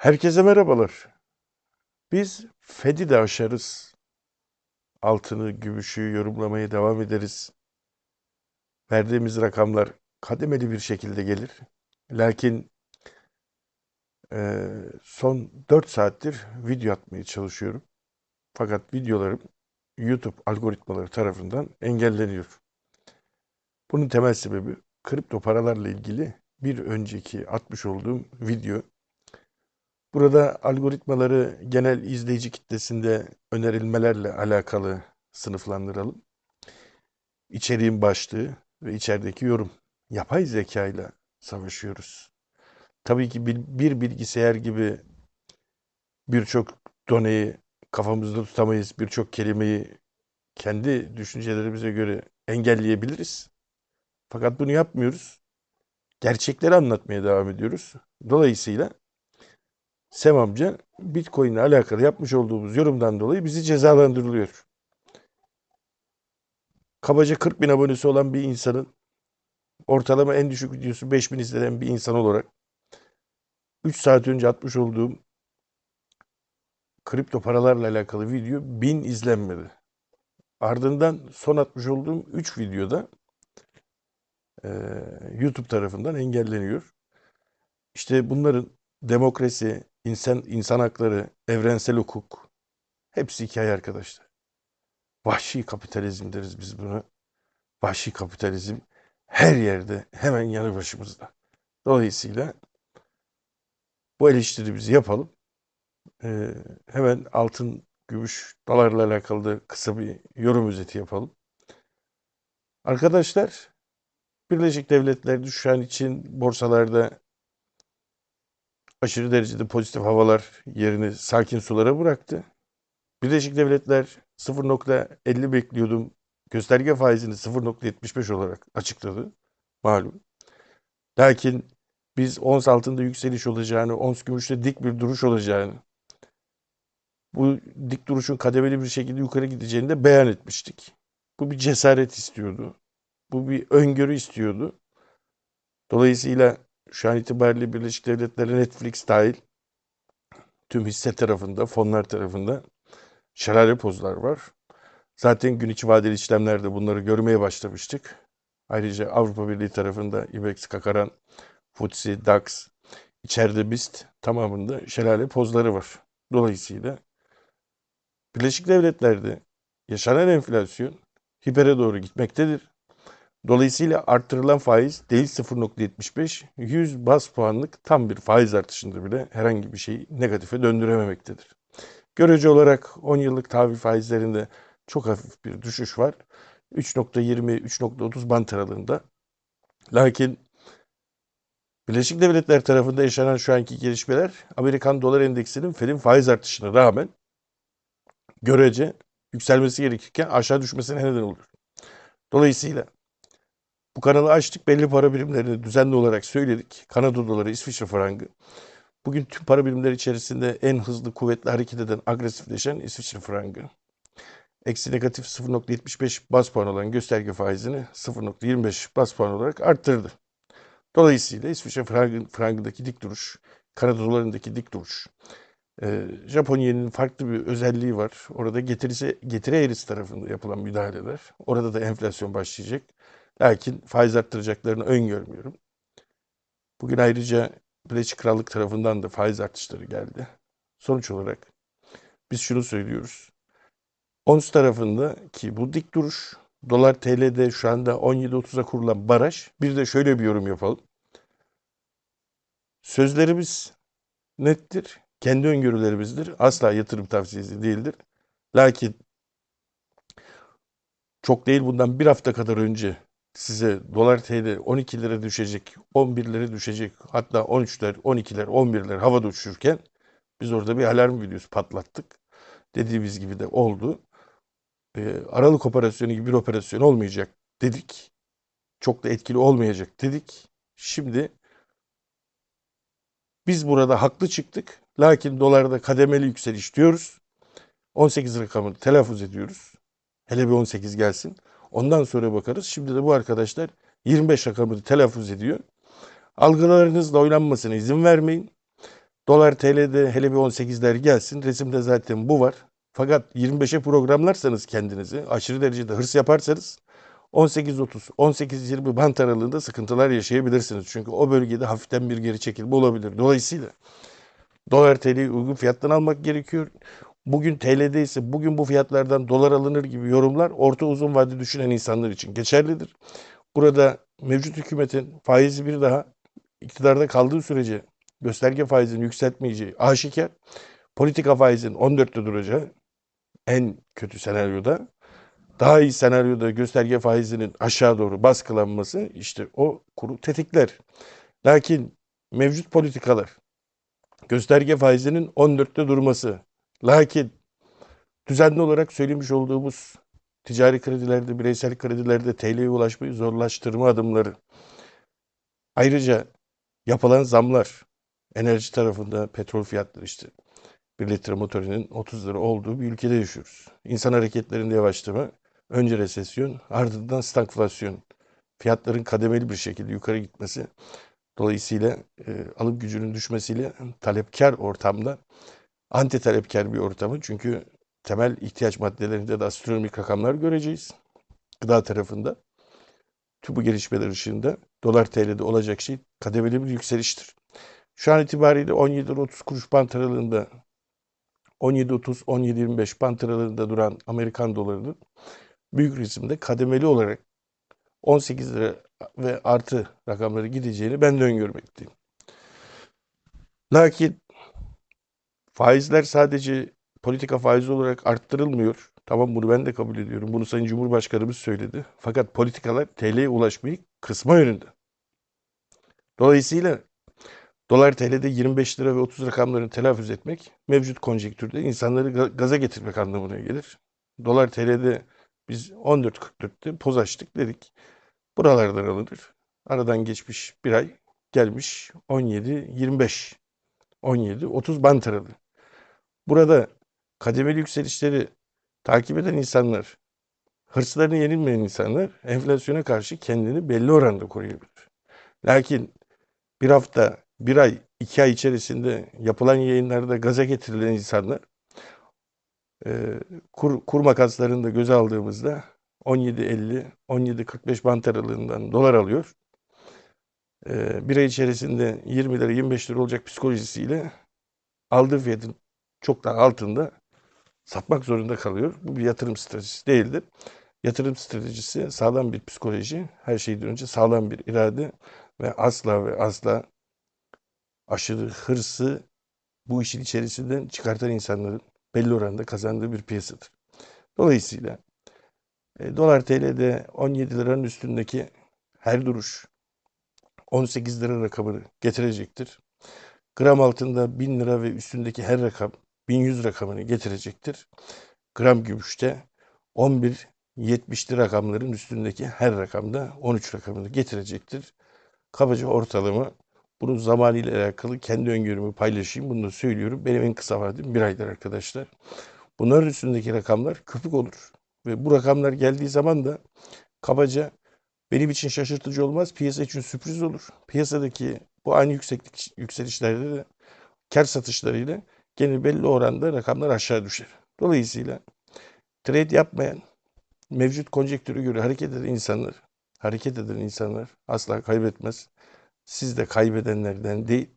Herkese merhabalar. Biz Fed'i de aşarız. Altını, gümüşü yorumlamaya devam ederiz. Verdiğimiz rakamlar kademeli bir şekilde gelir. Lakin eee, son 4 saattir video atmaya çalışıyorum. Fakat videolarım YouTube algoritmaları tarafından engelleniyor. Bunun temel sebebi kripto paralarla ilgili bir önceki atmış olduğum video. Burada algoritmaları genel izleyici kitlesinde önerilmelerle alakalı sınıflandıralım. İçeriğin başlığı ve içerideki yorum. Yapay zeka ile savaşıyoruz. Tabii ki bir, bilgisayar gibi birçok doneyi kafamızda tutamayız. Birçok kelimeyi kendi düşüncelerimize göre engelleyebiliriz. Fakat bunu yapmıyoruz. Gerçekleri anlatmaya devam ediyoruz. Dolayısıyla Sem amca Bitcoin ile alakalı yapmış olduğumuz yorumdan dolayı bizi cezalandırılıyor. Kabaca 40 bin abonesi olan bir insanın ortalama en düşük videosu 5000 izlenen bir insan olarak 3 saat önce atmış olduğum kripto paralarla alakalı video 1000 izlenmedi. Ardından son atmış olduğum 3 videoda eee, YouTube tarafından engelleniyor. İşte bunların demokrasi, insan insan hakları, evrensel hukuk hepsi hikaye arkadaşlar. Vahşi kapitalizm deriz biz buna. Vahşi kapitalizm her yerde hemen yanı başımızda. Dolayısıyla bu eleştirimizi yapalım. Ee, hemen altın, gümüş, dolarla alakalı da kısa bir yorum özeti yapalım. Arkadaşlar, Birleşik Devletler an için borsalarda aşırı derecede pozitif havalar yerini sakin sulara bıraktı. Birleşik Devletler 0.50 bekliyordum. Gösterge faizini 0.75 olarak açıkladı. Malum. Lakin biz ons altında yükseliş olacağını, ons gümüşte dik bir duruş olacağını, bu dik duruşun kademeli bir şekilde yukarı gideceğini de beyan etmiştik. Bu bir cesaret istiyordu. Bu bir öngörü istiyordu. Dolayısıyla şu an itibariyle Birleşik Devletler Netflix dahil tüm hisse tarafında, fonlar tarafında şelale pozlar var. Zaten gün içi vadeli işlemlerde bunları görmeye başlamıştık. Ayrıca Avrupa Birliği tarafında IBEX, Kakaran, FTSE, DAX, içeride BIST tamamında şelale pozları var. Dolayısıyla Birleşik Devletler'de yaşanan enflasyon hipere doğru gitmektedir. Dolayısıyla arttırılan faiz değil 0.75, 100 bas puanlık tam bir faiz artışında bile herhangi bir şeyi negatife döndürememektedir. Görece olarak 10 yıllık tahvil faizlerinde çok hafif bir düşüş var. 3.20-3.30 bant aralığında. Lakin Birleşik Devletler tarafında yaşanan şu anki gelişmeler Amerikan dolar endeksinin Fed'in faiz artışına rağmen görece yükselmesi gerekirken aşağı düşmesine neden olur. Dolayısıyla bu kanalı açtık belli para birimlerini düzenli olarak söyledik. Kanada doları, İsviçre frangı. Bugün tüm para birimleri içerisinde en hızlı kuvvetli hareket eden agresifleşen İsviçre frangı. Eksi negatif 0.75 bas puan olan gösterge faizini 0.25 bas puan olarak arttırdı. Dolayısıyla İsviçre frangı, frangındaki dik duruş, Kanada dolarındaki dik duruş, e, Japon yeninin farklı bir özelliği var. Orada getirisi, getiri eğrisi tarafında yapılan müdahaleler. Orada da enflasyon başlayacak. Lakin faiz arttıracaklarını öngörmüyorum. Bugün ayrıca Birleşik Krallık tarafından da faiz artışları geldi. Sonuç olarak biz şunu söylüyoruz. Ons tarafında ki bu dik duruş dolar TL'de şu anda 17.30'a kurulan baraj. Bir de şöyle bir yorum yapalım. Sözlerimiz nettir. Kendi öngörülerimizdir. Asla yatırım tavsiyesi değildir. Lakin çok değil bundan bir hafta kadar önce size dolar TL 12 lira düşecek, 11 lira düşecek, hatta 13'ler, 12'ler, 11'ler havada uçuşurken biz orada bir alarm videosu patlattık. Dediğimiz gibi de oldu. Ee, Aralık operasyonu gibi bir operasyon olmayacak dedik. Çok da etkili olmayacak dedik. Şimdi biz burada haklı çıktık. Lakin dolarda kademeli yükseliş diyoruz. 18 rakamını telaffuz ediyoruz. Hele bir 18 gelsin. Ondan sonra bakarız. Şimdi de bu arkadaşlar 25 rakamını telaffuz ediyor. Algılarınızla oynanmasına izin vermeyin. Dolar TL'de hele bir 18'ler gelsin. Resimde zaten bu var. Fakat 25'e programlarsanız kendinizi, aşırı derecede hırs yaparsanız 18-30, 18-20 bant aralığında sıkıntılar yaşayabilirsiniz. Çünkü o bölgede hafiften bir geri çekilme olabilir. Dolayısıyla dolar TL'yi uygun fiyattan almak gerekiyor. Bugün TL'de ise bugün bu fiyatlardan dolar alınır gibi yorumlar orta uzun vade düşünen insanlar için geçerlidir. Burada mevcut hükümetin faizi bir daha iktidarda kaldığı sürece gösterge faizini yükseltmeyeceği aşikar. Politika faizinin 14'te duracağı en kötü senaryoda daha iyi senaryoda gösterge faizinin aşağı doğru baskılanması işte o kuru tetikler. Lakin mevcut politikalar gösterge faizinin 14'te durması. Lakin düzenli olarak söylemiş olduğumuz ticari kredilerde, bireysel kredilerde TL'ye ulaşmayı zorlaştırma adımları. Ayrıca yapılan zamlar, enerji tarafında petrol fiyatları işte bir litre motorinin 30 lira olduğu bir ülkede yaşıyoruz. İnsan hareketlerinde yavaşlama, önce resesyon, ardından stagflasyon. Fiyatların kademeli bir şekilde yukarı gitmesi, dolayısıyla e, alım gücünün düşmesiyle talepkar ortamda anti talepkar bir ortamı. Çünkü temel ihtiyaç maddelerinde de astronomik rakamlar göreceğiz. Gıda tarafında. Tüm bu gelişmeler ışığında dolar TL'de olacak şey kademeli bir yükseliştir. Şu an itibariyle 17-30 kuruş bant aralığında 17.30-17.25 bant aralığında duran Amerikan dolarının büyük resimde kademeli olarak 18 lira ve artı rakamları gideceğini ben de öngörmekteyim. Lakin faizler sadece politika faizi olarak arttırılmıyor. Tamam bunu ben de kabul ediyorum. Bunu Sayın Cumhurbaşkanımız söyledi. Fakat politikalar TL'ye ulaşmayı kısma yönünde. Dolayısıyla dolar TL'de 25 lira ve 30 rakamlarını telaffuz etmek mevcut konjektürde insanları gaza getirmek anlamına gelir. Dolar TL'de biz 14.44'te poz açtık dedik. Buralardan alınır. Aradan geçmiş bir ay gelmiş 17-25. 17-30 bant aralığı. Burada kademeli yükselişleri takip eden insanlar, hırslarını yenilmeyen insanlar enflasyona karşı kendini belli oranda koruyabilir. Lakin bir hafta, bir ay, iki ay içerisinde yapılan yayınlarda gaza getirilen insanlar e, kur, kur makaslarını göze aldığımızda 17.50, 17.45 bant aralığından dolar alıyor. E, bir ay içerisinde 20 lira, 25 lira olacak psikolojisiyle aldığı fiyatın çok daha altında satmak zorunda kalıyor. Bu bir yatırım stratejisi değildir. Yatırım stratejisi sağlam bir psikoloji, her şeyden önce sağlam bir irade ve asla ve asla aşırı hırsı bu işin içerisinden çıkartan insanların belli oranda kazandığı bir piyasadır. Dolayısıyla e, dolar TL'de 17 liranın üstündeki her duruş 18 lira rakamını getirecektir. Gram altında 1000 lira ve üstündeki her rakam 1100 rakamını getirecektir. Gram gümüşte 11 70'li rakamların üstündeki her rakamda 13 rakamını getirecektir. Kabaca ortalama bunun zamanıyla alakalı kendi öngörümü paylaşayım. Bunu da söylüyorum. Benim en kısa vadim bir aydır arkadaşlar. Bunların üstündeki rakamlar köpük olur. Ve bu rakamlar geldiği zaman da kabaca benim için şaşırtıcı olmaz. Piyasa için sürpriz olur. Piyasadaki bu aynı yükseklik yükselişlerde de kar satışlarıyla gene belli oranda rakamlar aşağı düşer. Dolayısıyla trade yapmayan, mevcut konjektürü göre hareket eden insanlar, hareket eden insanlar asla kaybetmez. Siz de kaybedenlerden değil,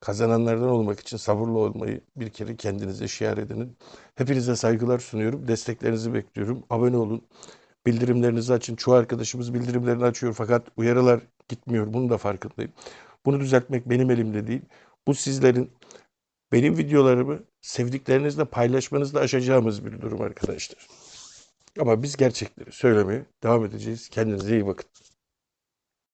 kazananlardan olmak için sabırlı olmayı bir kere kendinize şiar edinin. Hepinize saygılar sunuyorum. Desteklerinizi bekliyorum. Abone olun. Bildirimlerinizi açın. Çoğu arkadaşımız bildirimlerini açıyor fakat uyarılar gitmiyor. Bunun da farkındayım. Bunu düzeltmek benim elimde değil. Bu sizlerin benim videolarımı sevdiklerinizle paylaşmanızla aşacağımız bir durum arkadaşlar. Ama biz gerçekleri söylemeye devam edeceğiz. Kendinize iyi bakın.